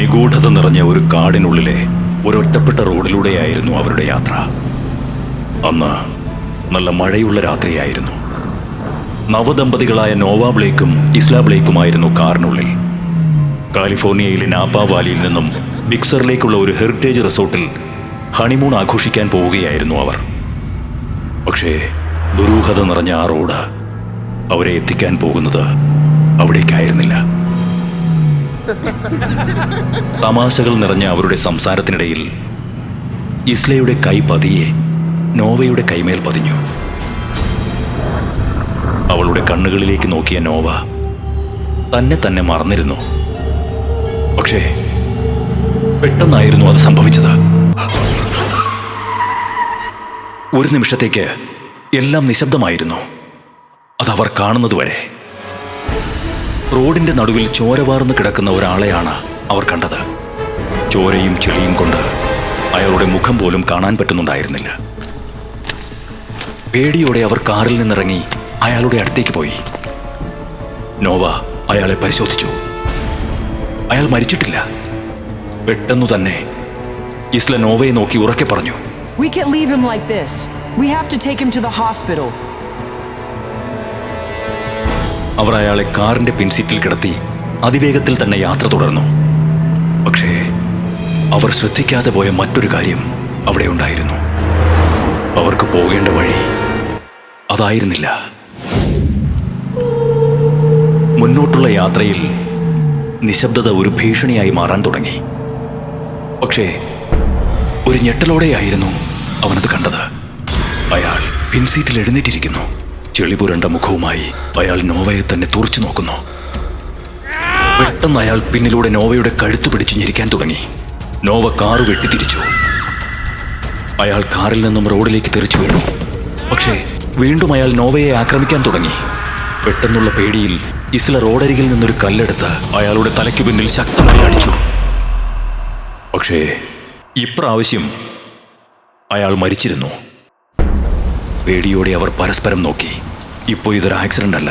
നിഗൂഢത നിറഞ്ഞ ഒരു കാടിനുള്ളിലെ ഒരൊറ്റപ്പെട്ട റോഡിലൂടെയായിരുന്നു അവരുടെ യാത്ര. അന്ന് നല്ല മഴയുള്ള രാത്രിയായിരുന്നു. നവദമ്പതികളായ നോവ ബ്ലേക്കും ഇസ്ല ബ്ലേക്കുമായിരുന്നു കാറിനുള്ളിൽ. കാലിഫോർണിയയിലെ നാപ്പ വാലിയിൽ നിന്നും ബിക്സറിലേക്കുള്ള ഒരു ഹെറിറ്റേജ് റിസോർട്ടിൽ ഹണിമൂൺ ആഘോഷിക്കാൻ പോവുകയായിരുന്നു അവർ. പക്ഷേ ദുരൂഹത നിറഞ്ഞ ആ റോഡ് അവരെ എത്തിക്കാൻ പോകുന്നത് അവിടേക്കായിരുന്നില്ല. തമാശകൾ നിറഞ്ഞ അവരുടെ സംസാരത്തിനിടയിൽ ഇസ്ലയുടെ കൈ പതിയെ നോവയുടെ കൈമേൽ പതിഞ്ഞു. അവളുടെ കണ്ണുകളിലേക്ക് നോക്കിയ നോവ തന്നെ തന്നെ മറന്നിരുന്നു. പക്ഷേ പെട്ടെന്നായിരുന്നു അത് സംഭവിച്ചത്. ഒരു നിമിഷത്തേക്ക് എല്ലാം നിശബ്ദമായിരുന്നു. അതവർ കാണുന്നതുവരെ റോഡിന്റെ നടുവിൽ ചോരവാർന്ന് കിടക്കുന്ന ഒരാളെയാണ് അവർ കണ്ടത്. ചോരയും ചെളിയും കൊണ്ട് അയാളുടെ മുഖം പോലും കാണാൻ പറ്റുന്നുണ്ടായിരുന്നില്ല. പേടിയോടെ അവർ കാറിൽ നിന്നിറങ്ങി അയാളുടെ അടുത്തേക്ക് പോയി. നോവ അയാളെ പരിശോധിച്ചു. അയാൾ മരിച്ചിട്ടില്ല. പെട്ടെന്നു തന്നെ ഇസ്ല നോവയെ നോക്കി ഉറക്കെ പറഞ്ഞു. We can't leave him like this. We have to take him to the hospital. അവർ അയാളെ കാറിന്റെ പിൻസീറ്റിൽ കിടത്തി അതിവേഗത്തിൽ തന്നെ യാത്ര തുടർന്നു. പക്ഷേ അവർ ശ്രദ്ധിക്കാതെ പോയ മറ്റൊരു കാര്യം അവിടെ ഉണ്ടായിരുന്നു. അവർക്ക് പോകേണ്ട വഴി അതായിരുന്നില്ല. മുന്നോട്ടുള്ള യാത്രയിൽ നിശബ്ദത ഒരു ഭീഷണിയായി മാറാൻ തുടങ്ങി. പക്ഷേ ഒരു ഞെട്ടലോടെയായിരുന്നു അവനത് കണ്ടത്. അയാൾ പിൻസീറ്റിൽ എഴുന്നേറ്റിരിക്കുന്നു. ചെളി പുരണ്ട മുഖവുമായി അയാൾ നോവയെ തന്നെ തുറച്ചു നോക്കുന്നു. പെട്ടെന്ന് അയാൾ പിന്നിലൂടെ നോവയുടെ കഴുത്ത് പിടിച്ച് ഞെരിക്കാൻ തുടങ്ങി. നോവ കാറ് വെട്ടിത്തിരിച്ചു അയാൾ കാറിൽ നിന്നും റോഡിലേക്ക് തെറിച്ചു വീണു. പക്ഷേ വീണ്ടും അയാൾ നോവയെ ആക്രമിക്കാൻ തുടങ്ങി. പെട്ടെന്നുള്ള പേടിയിൽ ഇസ്ല റോഡരികിൽ നിന്നൊരു കല്ലെടുത്ത് അയാളുടെ തലയ്ക്ക് പിന്നിൽ ശക്തമായി അടിച്ചു. പക്ഷേ ഇപ്രാവശ്യം അയാൾ മരിച്ചിരുന്നു. പേടിയോടെ അവർ പരസ്പരം നോക്കി ഇപ്പോൾ ഇതൊരു ആക്സിഡന്റ് അല്ല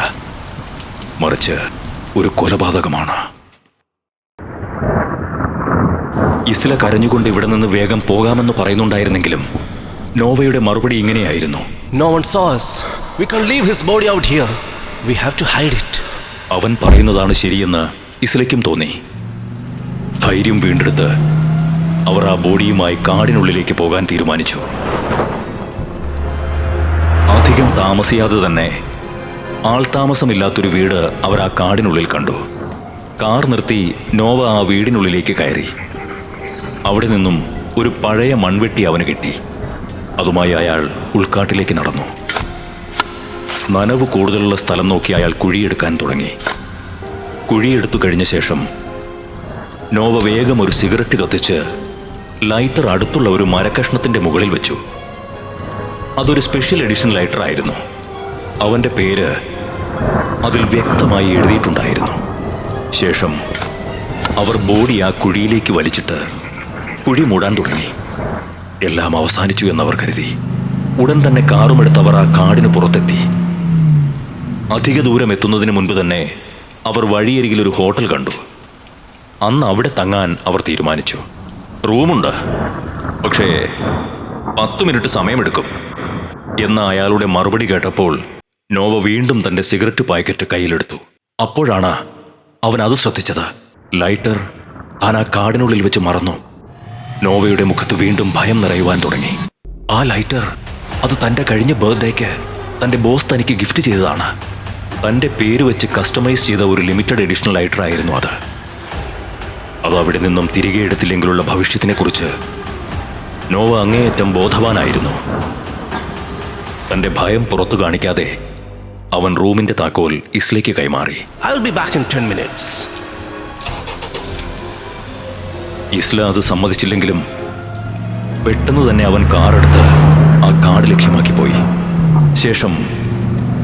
മറിച്ച് ഒരു കൊലപാതകമാണ് ഇസ്ല കരഞ്ഞുകൊണ്ട് ഇവിടെ നിന്ന് വേഗം പോകാമെന്ന് പറയുന്നുണ്ടായിരുന്നെങ്കിലും നോവയുടെ മറുപടി ഇങ്ങനെയായിരുന്നു. We can't leave his body out here. We have to hide it. അവൻ പറയുന്നതാണ് ശരിയെന്ന് ഇസ്ലയ്ക്കും തോന്നി ധൈര്യം വീണ്ടെടുത്ത് അവർ ആ ബോഡിയുമായി കാടിനുള്ളിലേക്ക് പോകാൻ തീരുമാനിച്ചു അധികം താമസിയാതെ തന്നെ ആൾ താമസമില്ലാത്തൊരു വീട് അവർ ആ കാടിനുള്ളിൽ കണ്ടു. കാർ നിർത്തി നോവ ആ വീടിനുള്ളിലേക്ക് കയറി. അവിടെ നിന്നും ഒരു പഴയ മൺവെട്ടി അവന് കിട്ടി. അതുമായി അയാൾ ഉൾക്കാട്ടിലേക്ക് നടന്നു. നനവ് കൂടുതലുള്ള സ്ഥലം നോക്കി അയാൾ കുഴിയെടുക്കാൻ തുടങ്ങി. കുഴിയെടുത്തു കഴിഞ്ഞ ശേഷം നോവ വേഗം ഒരു സിഗരറ്റ് കത്തിച്ച് ലൈറ്റർ അടുത്തുള്ള ഒരു മരക്കഷ്ണത്തിന്റെ മുകളിൽ വെച്ചു. അതൊരു സ്പെഷ്യൽ എഡിഷൻ ലൈറ്റർ ആയിരുന്നു. അവന്റെ പേര് അതിൽ വ്യക്തമായി എഴുതിയിട്ടുണ്ടായിരുന്നു. ശേഷം അവർ ബോഡി ആ കുഴിയിലേക്ക് വലിച്ചിട്ട് കുഴി മൂടാൻ തുടങ്ങി. എല്ലാം അവസാനിച്ചു എന്നവർ കരുതി. ഉടൻ തന്നെ കാറുമെടുത്തവർ ആ കാടിന് പുറത്തെത്തി. അധിക ദൂരം എത്തുന്നതിന് മുൻപ് തന്നെ അവർ വഴിയരികിൽ ഒരു ഹോട്ടൽ കണ്ടു. അന്ന് അവിടെ തങ്ങാൻ അവർ തീരുമാനിച്ചു. റൂമുണ്ട്. പക്ഷേ പത്ത് മിനിറ്റ് സമയമെടുക്കും. എന്ന അയാളുടെ മറുപടി കേട്ടപ്പോൾ നോവ വീണ്ടും തന്റെ സിഗരറ്റ് പാക്കറ്റ് കയ്യിലെടുത്തു. അപ്പോഴാണ് അവൻ അത് ശ്രദ്ധിച്ചത്. ലൈറ്റർ താൻ ആ കാടിനുള്ളിൽ വെച്ച് മറന്നു. നോവയുടെ മുഖത്ത് വീണ്ടും ഭയം നിറയുവാൻ തുടങ്ങി. ആ ലൈറ്റർ അത് തന്റെ കഴിഞ്ഞ ബർത്ത്ഡേക്ക് തന്റെ ബോസ് തനിക്ക് ഗിഫ്റ്റ് ചെയ്തതാണ്. തന്റെ പേര് വെച്ച് കസ്റ്റമൈസ് ചെയ്ത ഒരു ലിമിറ്റഡ് എഡിഷണൽ ലൈറ്റർ ആയിരുന്നു അത്. അത് അവിടെ നിന്നും തിരികെ എടുത്തില്ലെങ്കിലുള്ള ഭവിഷ്യത്തിനെക്കുറിച്ച് നോവ അങ്ങേയറ്റം ബോധവാനായിരുന്നു. തന്റെ ഭയം പുറത്തു കാണിക്കാതെ അവൻ റൂമിന്റെ താക്കോൽ ഇസ്ലേക്ക് കൈമാറി. I'll be back in 10 minutes. ഇസ്ല അത് സമ്മതിച്ചില്ലെങ്കിലും പെട്ടെന്ന് തന്നെ അവൻ കാറെടുത്ത് ആ കാട് ലക്ഷ്യമാക്കി പോയി. ശേഷം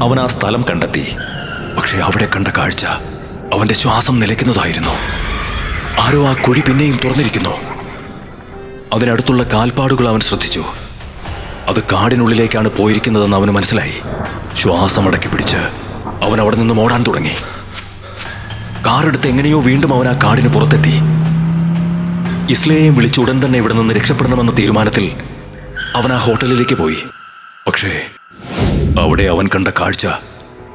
അവൻ ആ സ്ഥലം കണ്ടെത്തി. പക്ഷെ അവിടെ കണ്ട കാഴ്ച അവന്റെ ശ്വാസം നിലയ്ക്കുന്നതായിരുന്നു. ആരോ ആ കുഴി പിന്നെയും തുറന്നിരിക്കുന്നു. അതിനടുത്തുള്ള കാൽപ്പാടുകൾ അവൻ ശ്രദ്ധിച്ചു. അത് കാടിനുള്ളിലേക്കാണ് പോയിരിക്കുന്നതെന്ന് അവന് മനസ്സിലായി. ശ്വാസമടക്കി പിടിച്ച് അവൻ അവിടെ നിന്നും ഓടാൻ തുടങ്ങി. കാറെടുത്ത് എങ്ങനെയോ വീണ്ടും അവൻ ആ കാടിന് പുറത്തെത്തി. ഇസ്ലയെയും വിളിച്ച് ഉടൻ തന്നെ ഇവിടെ നിന്ന് രക്ഷപ്പെടണമെന്ന തീരുമാനത്തിൽ അവൻ ആ ഹോട്ടലിലേക്ക് പോയി. പക്ഷേ അവിടെ അവൻ കണ്ട കാഴ്ച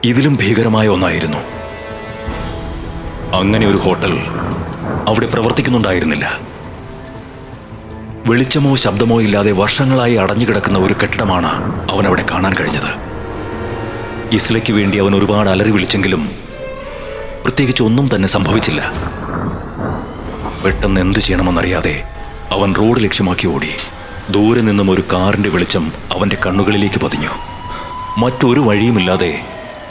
ഇതിലും ഭീകരമായ ഒന്നായിരുന്നു. അങ്ങനെ ഒരു ഹോട്ടൽ അവിടെ പ്രവർത്തിക്കുന്നുണ്ടായിരുന്നില്ല. വെളിച്ചമോ ശബ്ദമോ ഇല്ലാതെ വർഷങ്ങളായി അടഞ്ഞുകിടക്കുന്ന ഒരു കെട്ടിടമാണ് അവൻ അവിടെ കാണാൻ കഴിഞ്ഞത്. ഇസ്ലയ്ക്ക് വേണ്ടി അവൻ ഒരുപാട് അലറി വിളിച്ചെങ്കിലും പ്രത്യേകിച്ച് ഒന്നും തന്നെ സംഭവിച്ചില്ല. പെട്ടെന്ന് എന്തു ചെയ്യണമെന്നറിയാതെ അവൻ റോഡ് ലക്ഷ്യമാക്കി ഓടി. ദൂരെ നിന്നും ഒരു കാറിന്റെ വെളിച്ചം അവന്റെ കണ്ണുകളിലേക്ക് പതിഞ്ഞു. മറ്റൊരു വഴിയുമില്ലാതെ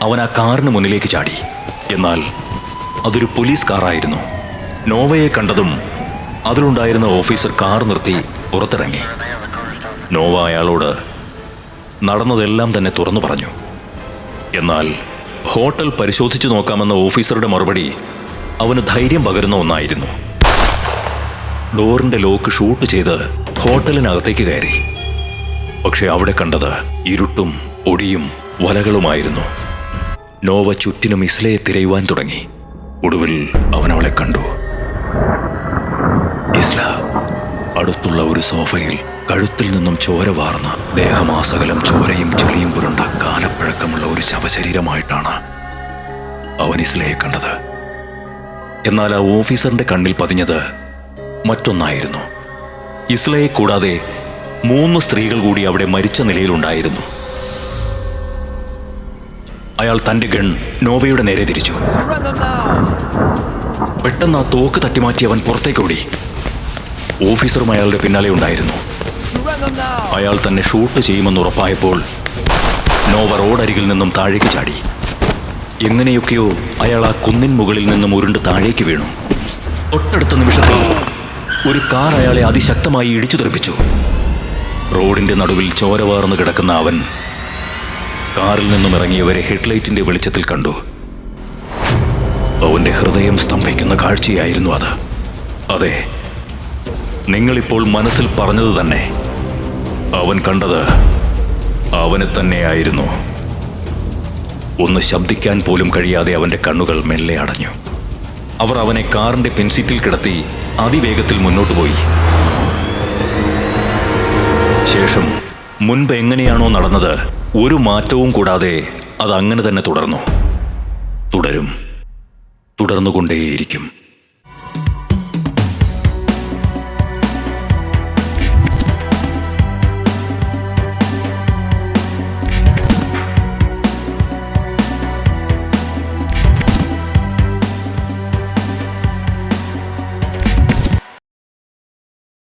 അവൻ ആ കാറിന് മുന്നിലേക്ക് ചാടി. എന്നാൽ അതൊരു പോലീസ് കാറായിരുന്നു. നോവയെ കണ്ടതും അതിലുണ്ടായിരുന്ന ഓഫീസർ കാർ നിർത്തി പുറത്തിറങ്ങി. നോവ അയാളോട് നടന്നതെല്ലാം തന്നെ തുറന്നു പറഞ്ഞു. എന്നാൽ ഹോട്ടൽ പരിശോധിച്ചു നോക്കാമെന്ന ഓഫീസറുടെ മറുപടി അവന് ധൈര്യം പകരുന്ന ഒന്നായിരുന്നു. ഡോറിന്റെ ലോക്ക് ഷൂട്ട് ചെയ്ത് ഹോട്ടലിനകത്തേക്ക് കയറി. പക്ഷെ അവിടെ കണ്ടത് ഇരുട്ടും ഒടിയും വലകളുമായിരുന്നു. നോവ ചുറ്റിനും ഇസ്ലയെ തിരയുവാൻ തുടങ്ങി. ഒടുവിൽ അവൻ അവളെ കണ്ടു. ഇസ്ല അടുത്തുള്ള ഒരു സോഫയിൽ കഴുത്തിൽ നിന്നും ചോര വാർന്ന ദേഹമാസകലം ചോരയും ചെളിയും പുരണ്ട കാലപ്പഴക്കമുള്ള ഒരു ശവശരീരമായിട്ടാണ് അവൻ ഇസ്ലയെ കണ്ടത്. എന്നാൽ ആ ഓഫീസറിന്റെ കണ്ണിൽ പതിഞ്ഞത് മറ്റൊന്നായിരുന്നു. ഇസ്ലയെ കൂടാതെ മൂന്ന് സ്ത്രീകൾ കൂടി അവിടെ മരിച്ച നിലയിലുണ്ടായിരുന്നു. അയാൾ തന്റെ ഗൺ നോവയുടെ നേരെ തിരിച്ചു. പെട്ടെന്ന് ആ തോക്ക് തട്ടിമാറ്റി അവൻ പുറത്തേക്കോടി ഓഫീസറും അയാളുടെ പിന്നാലെ ഉണ്ടായിരുന്നു. അയാൾ തന്നെ ഷൂട്ട് ചെയ്യുമെന്ന് ഉറപ്പായപ്പോൾ നോവ റോഡരികിൽ നിന്നും താഴേക്ക് ചാടി. എങ്ങനെയൊക്കെയോ അയാൾ ആ കുന്നിൻ മുകളിൽ നിന്നും ഉരുണ്ട് താഴേക്ക് വീണു. തൊട്ടടുത്ത നിമിഷത്തിൽ ഒരു കാർ അയാളെ അതിശക്തമായി ഇടിച്ചു തെറിപ്പിച്ചു. റോഡിന്റെ നടുവിൽ ചോരവാർന്നു കിടക്കുന്ന അവൻ കാറിൽ നിന്നും ഇറങ്ങിയവരെ ഹെഡ്ലൈറ്റിന്റെ വെളിച്ചത്തിൽ കണ്ടു. അവന്റെ ഹൃദയം സ്തംഭിക്കുന്ന കാഴ്ചയായിരുന്നു അത്. അതെ നിങ്ങളിപ്പോൾ മനസ്സിൽ പറഞ്ഞത് തന്നെ. അവൻ കണ്ടത് അവനെ തന്നെയായിരുന്നു. ഒന്ന് ശബ്ദിക്കാൻ പോലും കഴിയാതെ അവന്റെ കണ്ണുകൾ മെല്ലെ അടഞ്ഞു. അവർ അവനെ കാറിന്റെ പിൻസീറ്റിൽ കിടത്തി അതിവേഗത്തിൽ മുന്നോട്ട് പോയി. ശേഷം മുൻപ് എങ്ങനെയാണോ നടന്നത് ഒരു മാറ്റവും കൂടാതെ അത് അങ്ങനെ തന്നെ തുടർന്നു. തുടരും. തുടർന്നുകൊണ്ടേയിരിക്കും.